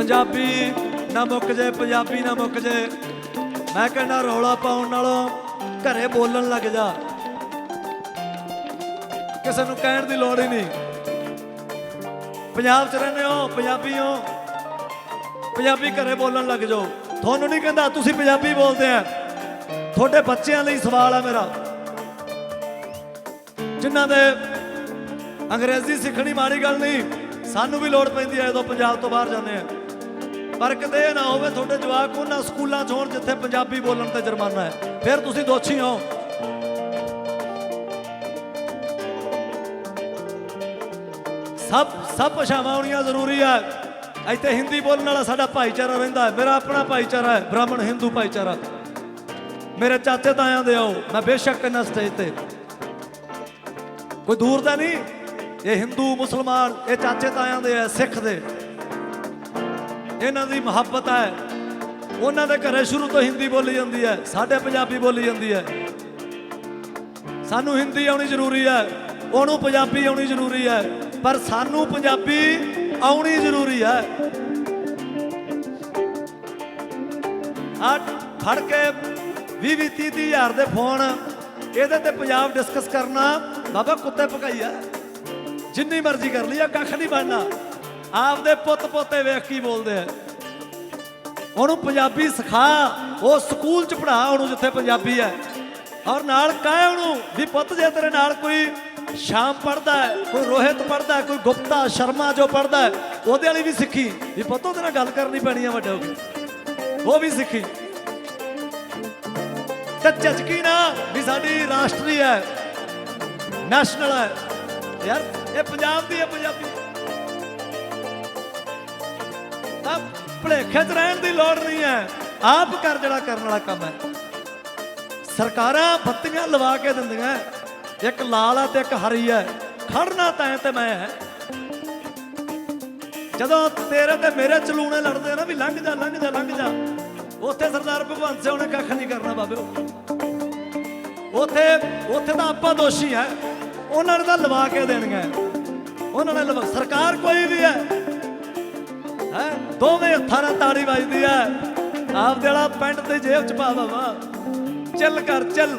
ਪੰਜਾਬੀ ਨਾ ਮੁੱਕ ਜੇ, ਪੰਜਾਬੀ ਨਾ ਮੁੱਕ ਜੇ। ਮੈਂ ਕਹਿੰਦਾ ਰੌਲਾ ਪਾਉਣ ਨਾਲੋਂ ਘਰੇ ਬੋਲਣ ਲੱਗ ਜਾ। ਕਿਸੇ ਨੂੰ ਕਹਿਣ ਦੀ ਲੋੜ ਹੀ ਨਹੀਂ। ਪੰਜਾਬ 'ਚ ਰਹਿੰਦੇ ਹੋ, ਪੰਜਾਬੀ ਹੋ। ਪੰਜਾਬੀ ਘਰੇ ਬੋਲਣ ਲੱਗ ਜਾਓ। ਤੁਹਾਨੂੰ ਨਹੀਂ ਕਹਿੰਦਾ ਤੁਸੀਂ ਪੰਜਾਬੀ ਬੋਲਦੇ ਆ। ਤੁਹਾਡੇ ਬੱਚਿਆਂ ਲਈ ਸਵਾਲ ਆ ਮੇਰਾ। ਜਿਨ੍ਹਾਂ ਦੇ ਅੰਗਰੇਜ਼ੀ ਸਿੱਖਣੀ ਮਾੜੀ ਗੱਲ ਨਹੀਂ, ਸਾਨੂੰ ਵੀ ਲੋੜ ਪੈਂਦੀ ਹੈ ਜਦੋਂ ਪੰਜਾਬ ਤੋਂ ਬਾਹਰ ਜਾਂਦੇ ਆ। ਪਰ ਕਿਤੇ ਨਾ ਹੋਵੇ, ਤੁਹਾਡੇ ਜਵਾਕ ਉਹਨਾਂ ਸਕੂਲਾਂ 'ਚ ਹੋਣ ਜਿੱਥੇ ਪੰਜਾਬੀ ਬੋਲਣ ਤੇ ਜੁਰਮਾਨਾ ਹੈ। ਫਿਰ ਤੁਸੀਂ ਦੋਸ਼ੀ ਹੋ। ਸਭ ਸਭ ਭਾਸ਼ਾਵਾਂ ਆਉਣੀਆਂ ਜ਼ਰੂਰੀ ਹੈ ਇੱਥੇ ਹਿੰਦੀ ਬੋਲਣ ਵਾਲਾ ਸਾਡਾ ਭਾਈਚਾਰਾ ਰਹਿੰਦਾ ਹੈ। ਮੇਰਾ ਆਪਣਾ ਭਾਈਚਾਰਾ ਹੈ, ਬ੍ਰਾਹਮਣ ਹਿੰਦੂ ਭਾਈਚਾਰਾ। ਮੇਰੇ ਚਾਚੇ ਤਾਇਆਂ ਦੇ ਆਓ, ਮੈਂ ਬੇਸ਼ੱਕ ਇਹਨਾਂ ਸਟੇਜ ਤੇ। ਕੋਈ ਦੂਰ ਦਾ ਨਹੀਂ? ਇਹ ਹਿੰਦੂ, ਮੁਸਲਮਾਨ, ਇਹ ਚਾਚੇ ਤਾਇਆਂ ਦੇ ਆ ਸਿੱਖ ਦੇ। ਇਹਨਾਂ ਦੀ ਮੁਹੱਬਤ ਹੈ। ਉਹਨਾਂ ਦੇ ਘਰੇ ਸ਼ੁਰੂ ਤੋਂ ਹਿੰਦੀ ਬੋਲੀ ਜਾਂਦੀ ਹੈ। ਸਾਡੇ ਪੰਜਾਬੀ ਬੋਲੀ ਜਾਂਦੀ ਹੈ। ਸਾਨੂੰ ਹਿੰਦੀ ਆਉਣੀ ਜ਼ਰੂਰੀ ਹੈ। ਉਹਨੂੰ ਪੰਜਾਬੀ ਆਉਣੀ ਜ਼ਰੂਰੀ ਹੈ। ਪਰ ਸਾਨੂੰ ਪੰਜਾਬੀ ਆਉਣੀ ਜ਼ਰੂਰੀ ਹੈ। ਆ ਫੜ ਕੇ 20 20 30 30 ਹਜ਼ਾਰ ਦੇ ਫੋਨ, ਇਹਦੇ ਤੇ ਪੰਜਾਬ ਡਿਸਕਸ ਕਰਨਾ, ਬਾਬਾ ਕੁੱਤੇ ਪਕਾਈ ਆ ਜਿੰਨੀ ਮਰਜ਼ੀ ਕਰ ਲਈ ਆ ਕੱਖ ਨਹੀਂ ਬਣਨਾ। ਆਪਦੇ ਪੁੱਤ ਪੋਤੇ ਵੇਖ ਕੀ ਬੋਲਦੇ ਆ। ਉਹਨੂੰ ਪੰਜਾਬੀ ਸਿਖਾ, ਉਹ ਸਕੂਲ ਚ ਪੜ੍ਹਾ ਉਹਨੂੰ ਜਿੱਥੇ ਪੰਜਾਬੀ ਹੈ। ਔਰ ਨਾਲ ਕਹਿ ਉਹਨੂੰ ਵੀ ਪੁੱਤ, ਜੇ ਤੇਰੇ ਨਾਲ ਕੋਈ ਸ਼ਾਮ ਪੜਦਾ ਹੈ, ਕੋਈ ਰੋਹਿਤ ਪੜਦਾ ਹੈ, ਕੋਈ ਗੁਪਤਾ, ਸ਼ਰਮਾ ਜੋ ਪੜਦਾ ਹੈ, ਉਹਦੇ ਵਾਲੀ ਵੀ ਸਿੱਖੀ। ਵੀ ਪੁੱਤ, ਉਹਦੇ ਗੱਲ ਕਰਨੀ ਪੈਣੀ ਹੈ ਵੱਡੇ ਹੋ ਕੇ। ਉਹ ਵੀ ਸਿੱਖੀ। ਤੇ ਝਚਕੀ ਨਾ ਵੀ ਸਾਡੀ ਰਾਸ਼ਟਰੀ ਹੈ, ਨੈਸ਼ਨਲ ਹੈ। ਯਾਰ, ਇਹ ਪੰਜਾਬ ਦੀ ਹੈ, ਪੰਜਾਬੀ। ਤਾਂ ਭਲੇਖੇ 'ਚ ਰਹਿਣ ਦੀ ਲੋੜ ਨਹੀਂ ਹੈ। ਆਪ ਕਰ ਜਿਹੜਾ ਕਰਨ ਵਾਲਾ ਕੰਮ ਹੈ। ਸਰਕਾਰਾਂ ਬੱਤੀਆਂ ਲਵਾ ਕੇ ਦਿੰਦੀਆਂ ਇੱਕ ਲਾਲ ਹੈ ਤੇ ਇੱਕ ਹਰੀ ਹੈ। ਖੜਨਾ ਤੈਂ ਤੇ ਮੈਂ ਹੈ। ਜਦੋਂ ਤੇਰੇ ਤੇ ਮੇਰੇ ਚਲੂਣੇ ਲੜਦੇ ਨਾ ਵੀ ਲੰਘ ਜਾ ਲੰਘ ਜਾ ਲੰਘ ਜਾ। ਉੱਥੇ ਸਰਦਾਰ ਭਗਵੰਤ ਸਿੰਘ ਨੇ ਕੱਖ ਨਹੀਂ ਕਰਨਾ ਬਾਬੇ। ਉੱਥੇ ਉੱਥੇ ਤਾਂ ਆਪਾਂ ਦੋਸ਼ੀ ਹੈ। ਉਹਨਾਂ ਨੇ ਤਾਂ ਲਵਾ ਕੇ ਦੇਣੀਆਂ ਉਹਨਾਂ ਨੇ ਲਵਾ ਸਰਕਾਰ ਕੋਈ ਵੀ ਹੈ। ਹੈ? ਦੋਵੇਂ ਹੱਥਾਂ ਨਾਲ ਤਾੜੀ ਵੱਜਦੀ ਹੈ। ਆਪਦੇ ਵਾਲਾ ਪੈਂਟ ਤੇ ਜੇਬ ਚ ਪਾ ਬਾਬਾ ਚੱਲ ਕਰ ਚੱਲ।